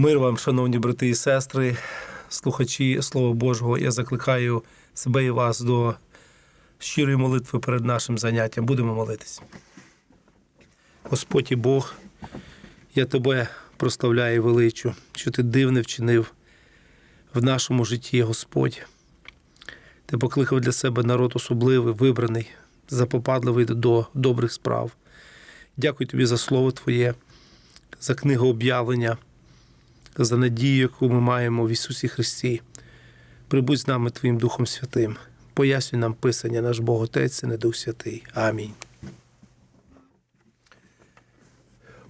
Мир вам, шановні брати і сестри, слухачі Слова Божого. Я закликаю себе і вас до щирої молитви перед нашим заняттям. Будемо молитись. Господь і Бог, я тебе прославляю і величу, що ти дивне вчинив в нашому житті, Господь. Ти покликав для себе народ особливий, вибраний, запопадливий до добрих справ. Дякую тобі за слово Твоє, за книгу об'явлення, за надію, яку ми маємо в Ісусі Христі. Прибудь з нами Твоїм Духом Святим. Пояснюй нам Писання, наш Бог Отець і не Дух Святий. Амінь.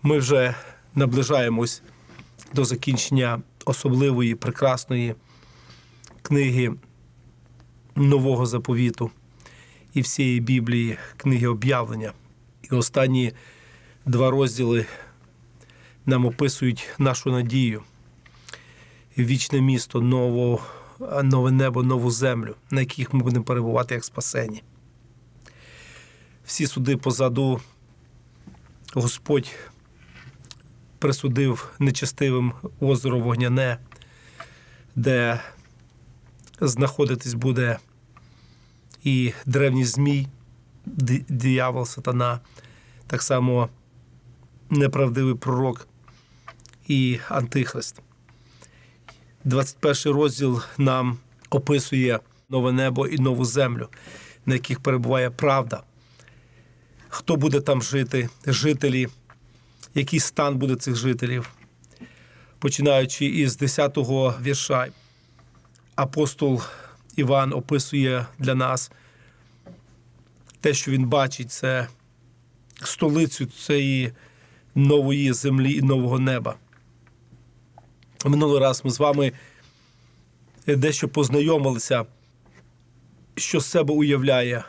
Ми вже наближаємось до закінчення особливої, прекрасної книги Нового заповіту і всієї Біблії, книги об'явлення. І останні два розділи нам описують нашу надію, вічне місто, ново, нове небо, нову землю, на яких ми будемо перебувати як спасені. Всі суди позаду Господь присудив нечестивим озеро Вогняне, де знаходитись буде і древній Змій, ди- диявол, сатана, так само неправдивий пророк і антихрист. 21 розділ нам описує нове небо і нову землю, на яких перебуває правда. Хто буде там жити, жителі, який стан буде цих жителів. Починаючи із 10-го вірша, апостол Іван описує для нас те, що він бачить, це столицю цієї нової землі і нового неба. Минулий раз ми з вами дещо познайомилися, що з себе уявляє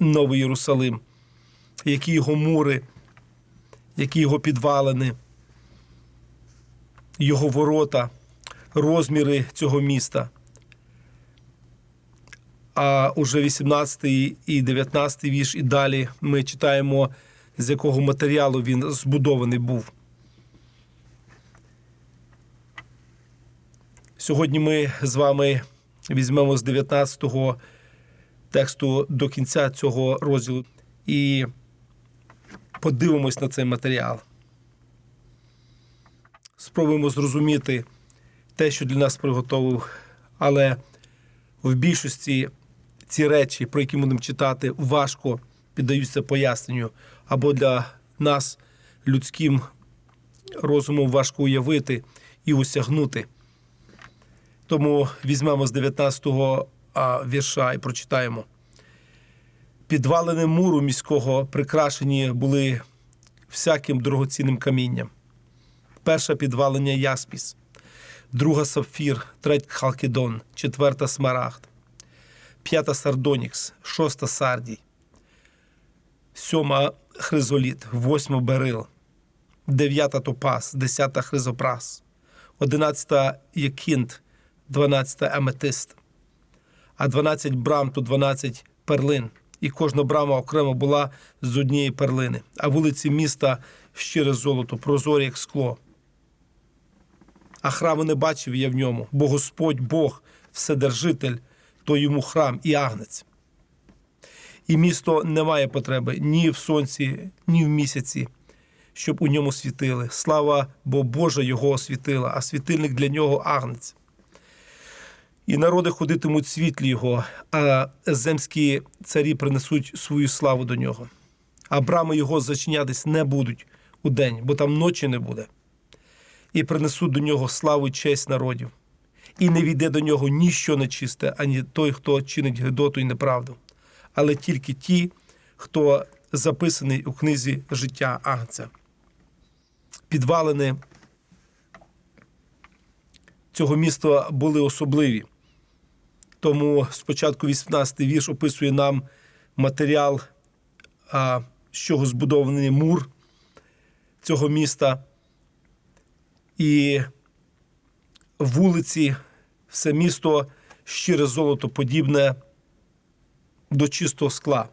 Новий Єрусалим, які його мури, які його підвалини, його ворота, розміри цього міста. А уже 18 і 19 вірш і далі ми читаємо, з якого матеріалу він збудований був. Сьогодні ми з вами візьмемо з 19-го тексту до кінця цього розділу і подивимось на цей матеріал. Спробуємо зрозуміти те, що для нас приготовив, але в більшості ці речі, про які будемо читати, важко піддаються поясненню, або для нас людським розумом важко уявити і осягнути. Тому візьмемо з 19-го вірша і прочитаємо. Підвалини муру міського прикрашені були всяким дорогоцінним камінням. Перша підвалення яспіс, друга сапфір, третя халкідон, четверта смарагд, п'ята сардонікс, шоста сардій, сьома хризоліт, восьма берил, дев'ята топаз, десята хризопрас, одинадцята якінт, дванадцята аметист, а дванадцять брам то дванадцять перлин, і кожна брама окремо була з однієї перлини, а вулиці міста щире золото, прозорі, як скло. А храму не бачив я в ньому, бо Господь Бог, Вседержитель, то йому храм і агнець. І місто не має потреби ні в сонці, ні в місяці, щоб у ньому світили. Слава бо Божа його освітила, а світильник для нього агнець. І народи ходитимуть світлі його, а земські царі принесуть свою славу до нього. А брами його зачинятись не будуть у день, бо там ночі не буде. І принесуть до нього славу й честь народів. І не війде до нього ніщо нечисте, ані той, хто чинить гидоту і неправду, але тільки ті, хто записаний у книзі життя Агнця. Підвалини цього міста були особливі. Тому спочатку 18 вірш описує нам матеріал, з чого збудований мур цього міста. І вулиці, все місто щире золото подібне до чистого скла.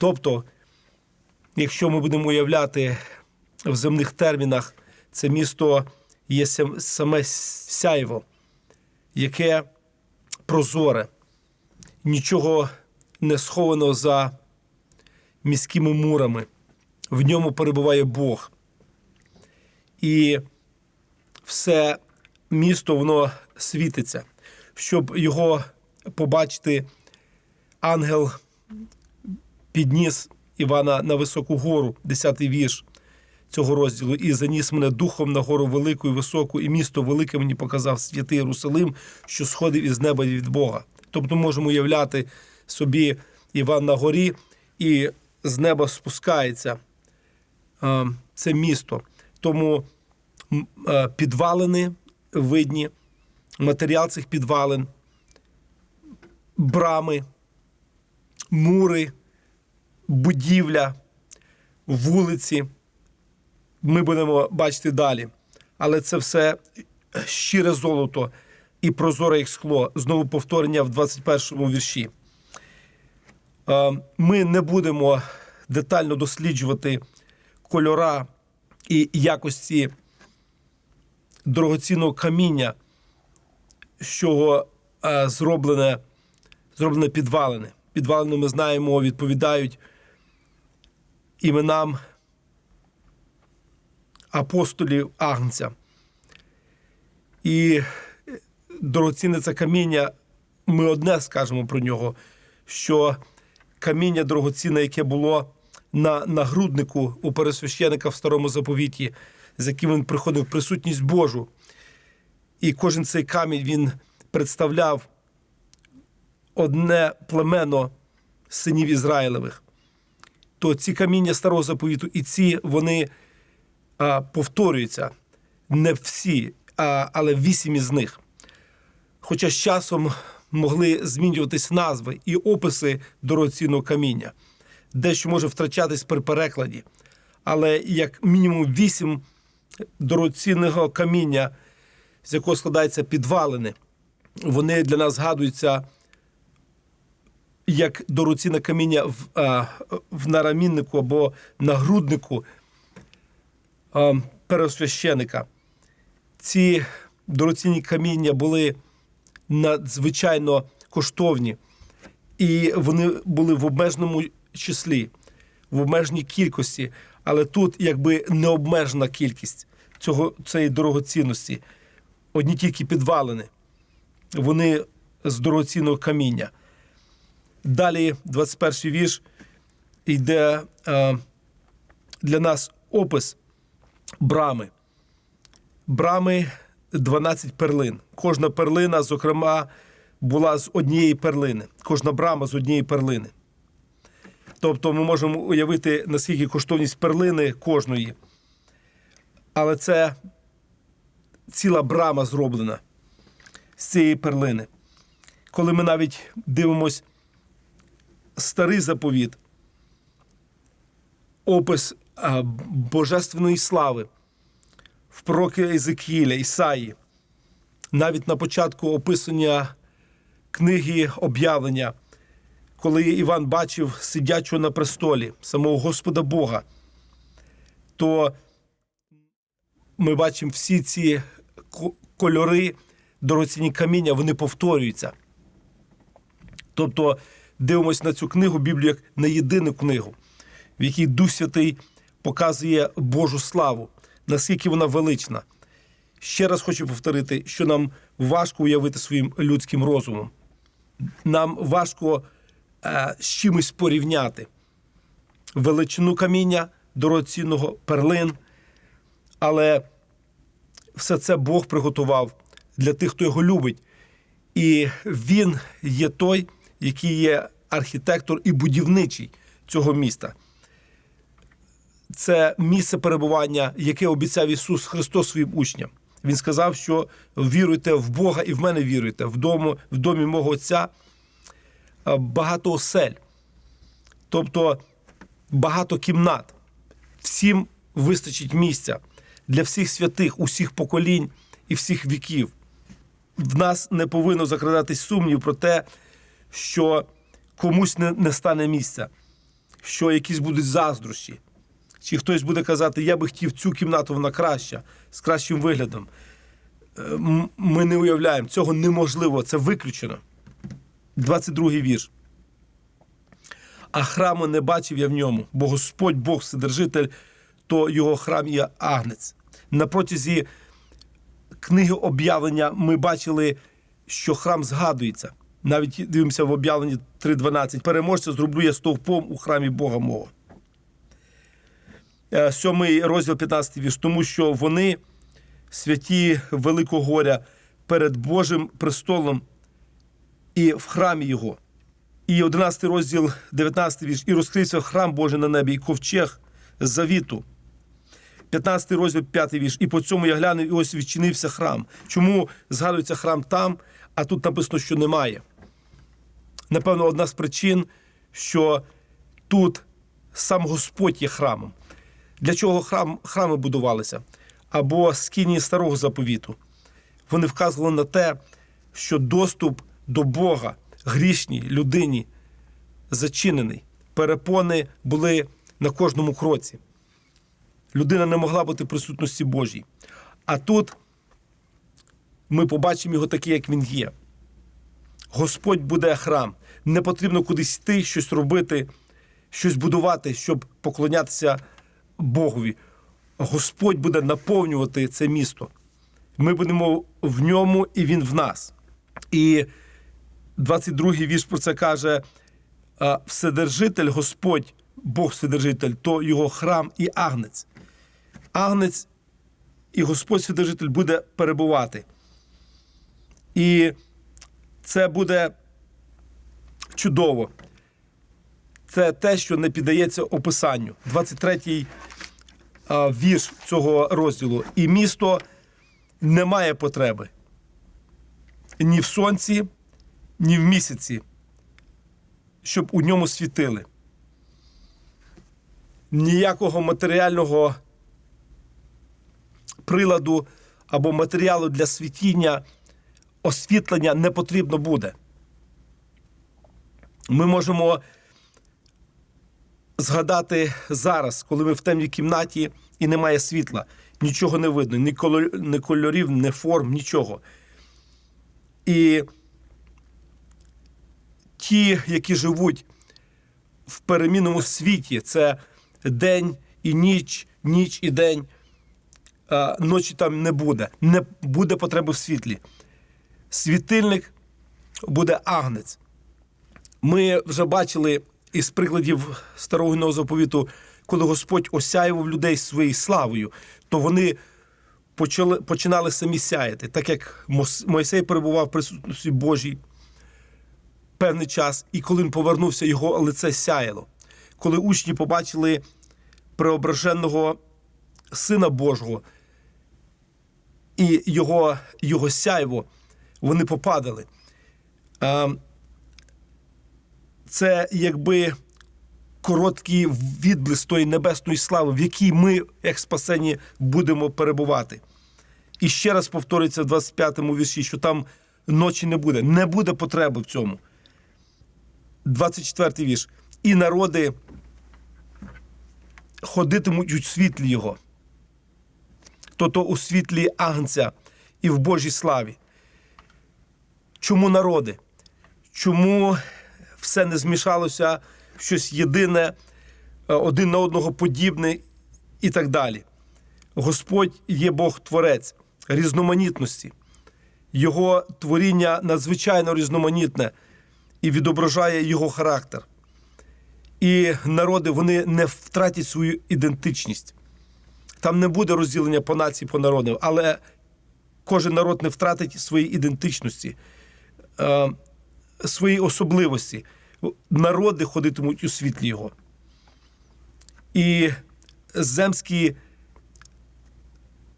Тобто, якщо ми будемо уявляти в земних термінах Це місто є саме сяйво, яке прозоре, нічого не сховано за міськими мурами. В ньому перебуває Бог. І все місто воно світиться. Щоб його побачити, ангел підніс Івана на високу гору, 10-й вірш цього розділу, і заніс мене духом на гору велику і високу, і місто велике мені показав святий Єрусалим, що сходив із неба від Бога. Тобто можемо уявляти собі Іван на горі, і з неба спускається е, це місто. Тому е, підвалини видні, матеріал цих підвалин, брами, мури, будівля, вулиці. Ми будемо бачити далі. Але це все щире золото і прозоре як скло. Знову повторення в 21 вірші. Е, Ми не будемо детально досліджувати кольора і якості дорогоцінного каміння, з чого е, зроблене, зроблене підвалини. Підвалини, ми знаємо, відповідають іменам апостолів Агнця. І дорогоцінне це каміння, ми одне скажемо про нього, що каміння дорогоцінне, яке було на нагруднику у пересвященика в старому заповіті, з яким він приходив в присутність Божу. І кожен цей камінь він представляв одне племено синів Ізраїлевих. То ці каміння старого заповіту і ці вони повторюються не всі, але вісім із них. Хоча з часом могли змінюватись назви і описи дорогоцінного каміння, дещо може втрачатись при перекладі. Але як мінімум вісім дорогоцінного каміння, з якого складаються підвалини, вони для нас згадуються як дорогоцінне каміння в, в нараміннику або нагруднику а, пересвященика. Ці дорогоцінні каміння були надзвичайно коштовні, і вони були в обмеженому числі, в обмеженій кількості, але тут якби необмежена кількість цього, цієї дорогоцінності. Одні тільки підвалини, вони з дорогоцінного каміння. Далі, 21 й вірш, йде е, для нас опис брами. Брами 12 перлин. Кожна перлина, зокрема, була з однієї перлини. Кожна брама з однієї перлини. Тобто ми можемо уявити, наскільки коштовність перлини кожної. Але це ціла брама зроблена з цієї перлини. Коли ми навіть дивимось старий заповіт, опис божественної слави в пророки Езекіля, Ісаї, навіть на початку описання книги об'явлення, коли Іван бачив сидячого на престолі самого Господа Бога, то ми бачимо всі ці кольори, дорогоцінні каміння, вони повторюються. Тобто дивимось на цю книгу, Біблію, як на єдину книгу, в якій Дух Святий показує Божу славу, наскільки вона велична. Ще раз хочу повторити, що нам важко уявити своїм людським розумом. Нам важко е, з чимось порівняти величину каміння, дорогоцінного перлин, але все це Бог приготував для тих, хто його любить. І він є той, який є архітектор і будівничий цього міста. Це місце перебування, яке обіцяв Ісус Христос своїм учням. Він сказав, що віруйте в Бога і в мене віруйте. В, дому, в домі мого Отця багато осель, тобто багато кімнат. Всім вистачить місця для всіх святих, усіх поколінь і всіх віків. В нас не повинно закрадатись сумнів про те, що комусь не, не стане місця, що якісь будуть заздрощі, Чи хтось буде казати, я би хотів цю кімнату, вона краща, з кращим виглядом. Е, Ми не уявляємо, цього неможливо, це виключено. 22 вірш. А храму не бачив я в ньому, бо Господь Бог Вседержитель, то його храм є агнець. На протязі книги об'явлення ми бачили, що храм згадується. Навіть дивимося в об'явленні 3.12. Переможця зроблю я стовпом у храмі Бога мого. Е, Сьомий розділ 15 вірш. Тому що вони, святі Великого горя, перед Божим престолом і в храмі Його. І 11 розділ, 19 вірш. І розкрився храм Божий на небі, і ковчег завіту. 15 розділ, 5 вірш. І по цьому я глянув, і ось відчинився храм. Чому згадується храм там, а тут написано, що немає? Напевно, одна з причин, що тут сам Господь є храмом. Для чого храм, храми будувалися? Або скині старого заповіту. Вони вказували на те, що доступ до Бога грішній людині зачинений. Перепони були на кожному кроці. Людина не могла бути в присутності Божій. А тут ми побачимо його такий, як він є. Господь буде храм. Не потрібно кудись йти, щось робити, щось будувати, щоб поклонятися Богові. Господь буде наповнювати це місто. Ми будемо в ньому, і він в нас. І 22-й вірш про це каже: Вседержитель, Господь, Бог Вседержитель, то його храм і агнець. Агнець і Господь Вседержитель буде перебувати. І це буде чудово. Це те, що не піддається описанню. 23-й вірш цього розділу. І місто не має потреби ні в сонці, ні в місяці, щоб у ньому світили. Ніякого матеріального приладу або матеріалу для світіння, освітлення не потрібно буде. Ми можемо згадати зараз, коли ми в темній кімнаті і немає світла, нічого не видно, ні коло- ні кольорів, ні форм, нічого. І ті, які живуть в перемінному світі, це день і ніч, ніч і день, ночі там не буде, не буде потреби в світлі. Світильник буде агнець. Ми вже бачили із прикладів старого нового заповіту, коли Господь осяював людей своєю славою, то вони почали, починали самі сяяти, так як Мойсей перебував в присутності Божій певний час, і коли він повернувся, його лице сяяло. Коли учні побачили преображеного Сина Божого і його, його сяйво, вони попадали. Це якби короткий відблиск тої небесної слави, в якій ми, як спасені, будемо перебувати. І ще раз повторюється в 25-му вірші, що там ночі не буде. Не буде потреби в цьому. 24-й вірш. І народи ходитимуть у світлі його. Тобто у світлі Агнця і в Божій славі. Чому народи? Чому все не змішалося щось єдине, е, один на одного подібне і так далі? Господь є Бог Творець різноманітності. Його творіння надзвичайно різноманітне і відображає його характер. І народи вони не втратять свою ідентичність. Там не буде розділення по нації, по народам, але кожен народ не втратить своєї ідентичності, е, свої особливості. Народи ходитимуть у світлі його. І земські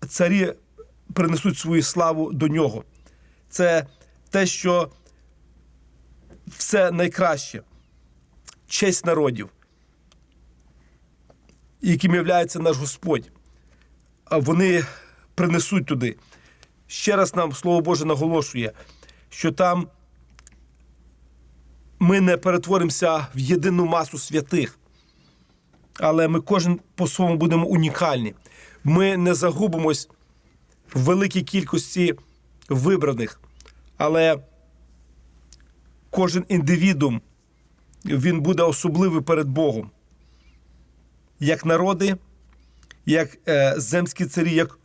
царі принесуть свою славу до нього. Це те, що все найкраще, честь народів, яким являється наш Господь. Вони принесуть туди. Ще раз нам Слово Боже наголошує, що там ми не перетворимося в єдину масу святих, але ми кожен по-своєму будемо унікальні. Ми не загубимось в великій кількості вибраних, але кожен індивідум він буде особливий перед Богом. Як народи, як е, земські царі, як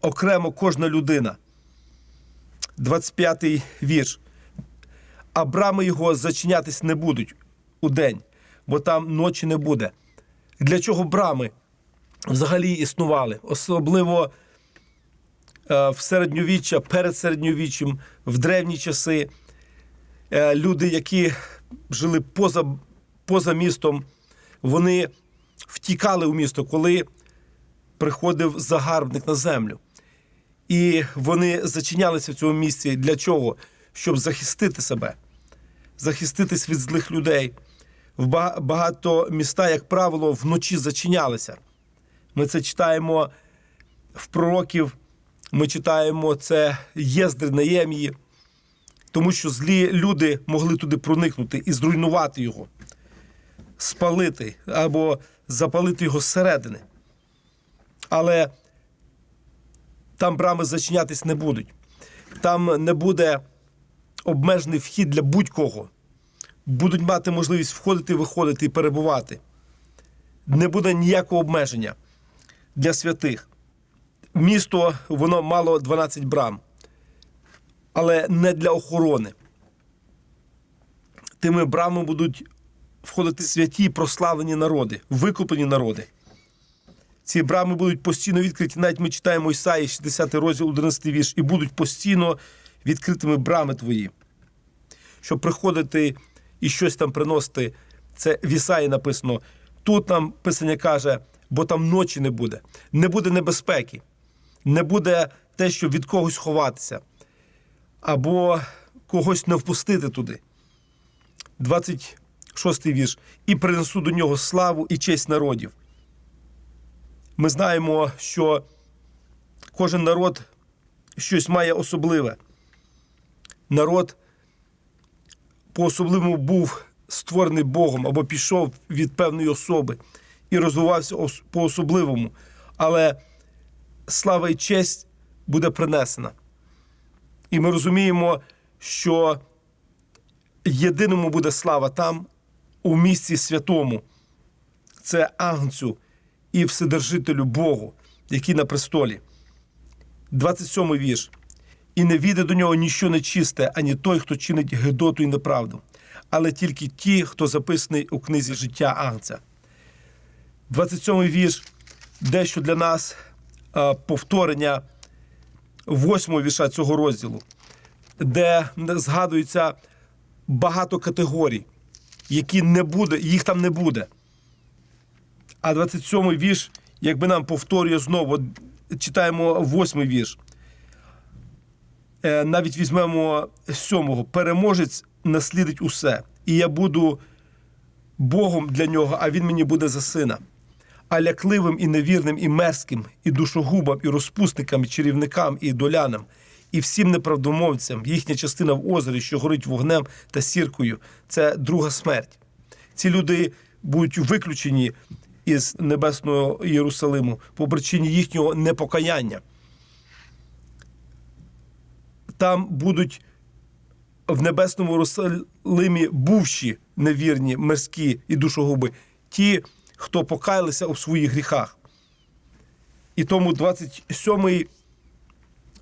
окремо кожна людина. 25-й вірш. А брами його зачинятись не будуть у день, бо там ночі не буде. Для чого брами взагалі існували? Особливо е, в середньовіччя, перед середньовіччям, в древні часи. Е, люди, які жили поза, поза містом, вони втікали у місто, коли приходив загарбник на землю. І вони зачинялися в цьому місці для чого? Щоб захистити себе, захиститись від злих людей. Багато міста, як правило, вночі зачинялися. Ми це читаємо в пророків, ми читаємо це Єздри Неємії, тому що злі люди могли туди проникнути і зруйнувати його, спалити або запалити його зсередини. Але там брами зачинятись не будуть. Там не буде обмежений вхід для будь-кого. Будуть мати можливість входити, виходити і перебувати. Не буде ніякого обмеження для святих. Місто воно мало 12 брам, але не для охорони. Тими брамами будуть входити святі прославлені народи, викуплені народи. Ці брами будуть постійно відкриті. Навіть ми читаємо Ісаї, 60 розділ, 11 вірш, і будуть постійно відкритими брами твої. Щоб приходити і щось там приносити, це в Ісаї написано. Тут нам Писання каже, бо там ночі не буде, не буде небезпеки, не буде те, щоб від когось ховатися, або когось не впустити туди. 26 вірш. І принесу до нього славу і честь народів. Ми знаємо, що кожен народ щось має особливе. Народ по-особливому був створений Богом або пішов від певної особи і розвивався по-особливому. Але слава і честь буде принесена. І ми розуміємо, що єдиному буде слава там, у місці святому. Це Агнцю і Вседержителю Богу, який на престолі. 27 вірш. І не війде до нього ніщо нечисте, ані той, хто чинить гидоту і неправду, але тільки ті, хто записаний у книзі життя Агнця. 27 вірш дещо для нас повторення восьмого вірша цього розділу, де згадується багато категорій, які не буде, їх там не буде. А 27-й вірш, якби нам повторює знову, читаємо восьмий вірш. Е, Навіть візьмемо сьомого. Переможець наслідить усе. І я буду Богом для нього, а він мені буде за сина. А лякливим і невірним, і мерзким, і душогубам, і розпусникам, і чарівникам, і долянам, і всім неправдомовцям, їхня частина в озері, що горить вогнем та сіркою, це друга смерть. Ці люди будуть виключені із небесного Єрусалиму по причині їхнього непокаяння. Там будуть в небесному Єрусалимі бувші невірні, мирські і душогуби, ті, хто покаялися у своїх гріхах. І тому 27-й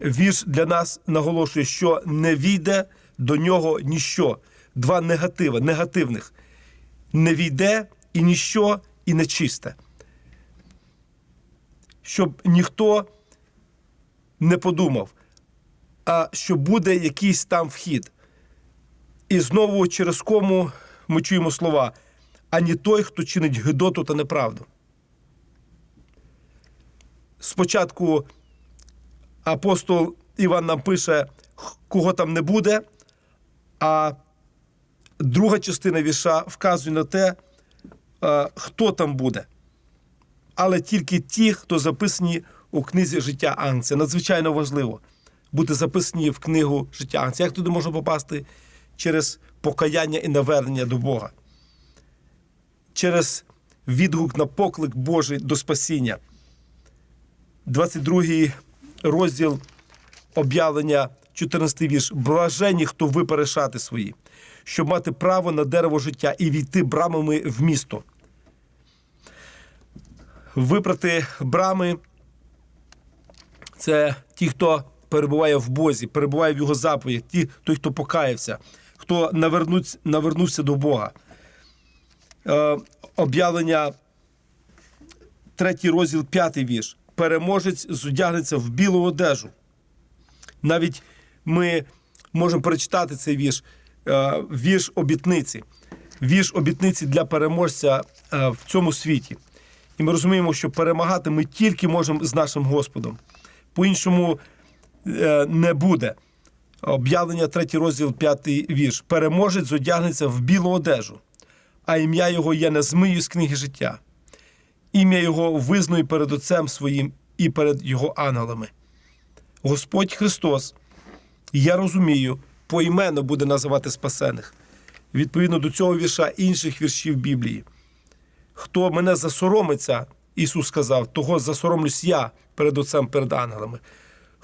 вірш для нас наголошує, що не війде до нього ніщо. Два негатива, негативних. Не війде і ніщо, і нечисте. Щоб ніхто не подумав, а що буде якийсь там вхід. І знову через кому ми чуємо слова, ані той, хто чинить гидоту та неправду. Спочатку апостол Іван нам пише, кого там не буде, а друга частина віша вказує на те, хто там буде. Але тільки ті, хто записані у книзі життя Агнця. Надзвичайно важливо бути записані в книгу життя Агнця. Як туди можна попасти? Через покаяння і навернення до Бога, через відгук на поклик Божий до спасіння. 22 розділ об'явлення, 14 вірш. Блажені, хто випере шати свої, щоб мати право на дерево життя і війти брамами в місто. Випрати брами це ті, хто перебуває в Бозі, перебуває в його заповідях, ті, той, хто покаявся, хто навернувся до Бога. Е, об'явлення, третій розділ, п'ятий вірш. Переможець зодягнеться в білу одежу. Навіть ми можемо перечитати цей вірш, е, вірш обітниці, вірш обітниці для переможця е, в цьому світі. І ми розуміємо, що перемагати ми тільки можемо з нашим Господом. По-іншому е, не буде. Об'явлення 3 розділ 5 вірш. Переможець зодягнеться в білу одежу, а ім'я його я не змию з книги життя. Ім'я його визнаю перед Отцем своїм і перед його ангелами. Господь Христос, я розумію, поіменно буде називати спасених. Відповідно до цього вірша інших віршів Біблії. Хто мене засоромиться, Ісус сказав, того засоромлюсь я перед Отцем, перед ангелами.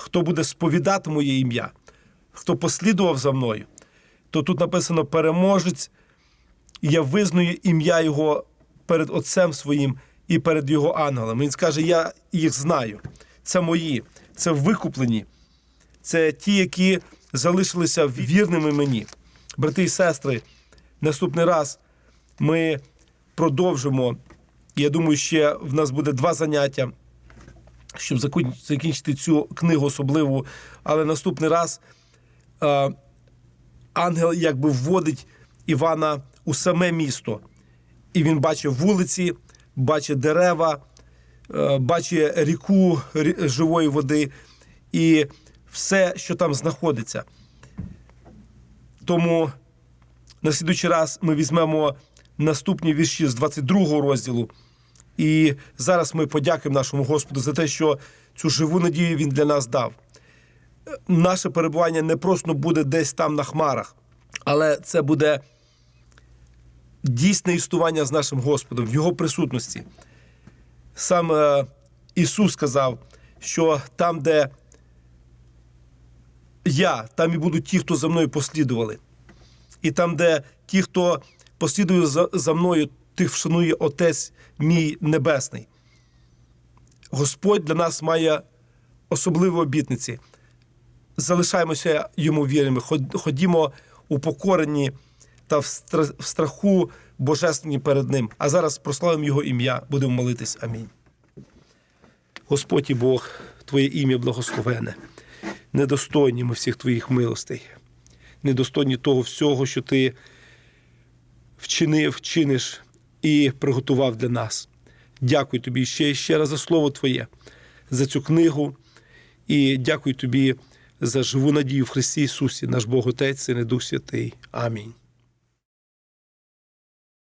Хто буде сповідати моє ім'я, хто послідував за мною, то тут написано переможець, і я визнаю ім'я Його перед Отцем своїм і перед Його ангелами. Він скаже: Я їх знаю. Це мої, це викуплені, це ті, які залишилися вірними мені. Брати і сестри, наступний раз ми продовжимо. Я думаю, ще в нас буде два заняття, щоб закінчити цю книгу особливу. Але наступний раз е, ангел якби вводить Івана у саме місто. І він бачить вулиці, бачить дерева, е, бачить ріку рі- живої води і все, що там знаходиться. Тому на слідуючий раз ми візьмемо наступні вірші з 22 розділу. І зараз ми подякуємо нашому Господу за те, що цю живу надію Він для нас дав. Наше перебування не просто буде десь там на хмарах, але це буде дійсне існування з нашим Господом в Його присутності. Сам е, Ісус сказав, що там, де я, там і будуть ті, хто за мною послідували. І там, де ті, хто послідує за мною, тих вшанує Отець мій Небесний. Господь для нас має особливі обітниці. Залишаємося йому вірними, ходімо у покоренні та в страху божественні перед Ним. А зараз прославимо Його ім'я, будемо молитись. Амінь. Господь і Бог, Твоє ім'я благословене, недостойні ми всіх Твоїх милостей, недостойні того всього, що Ти вчинив, чиниш і приготував для нас. Дякую тобі ще ще раз за слово Твоє, за цю книгу. І дякую тобі за живу надію в Христі Ісусі, наш Бог Отець, Син і Дух Святий. Амінь.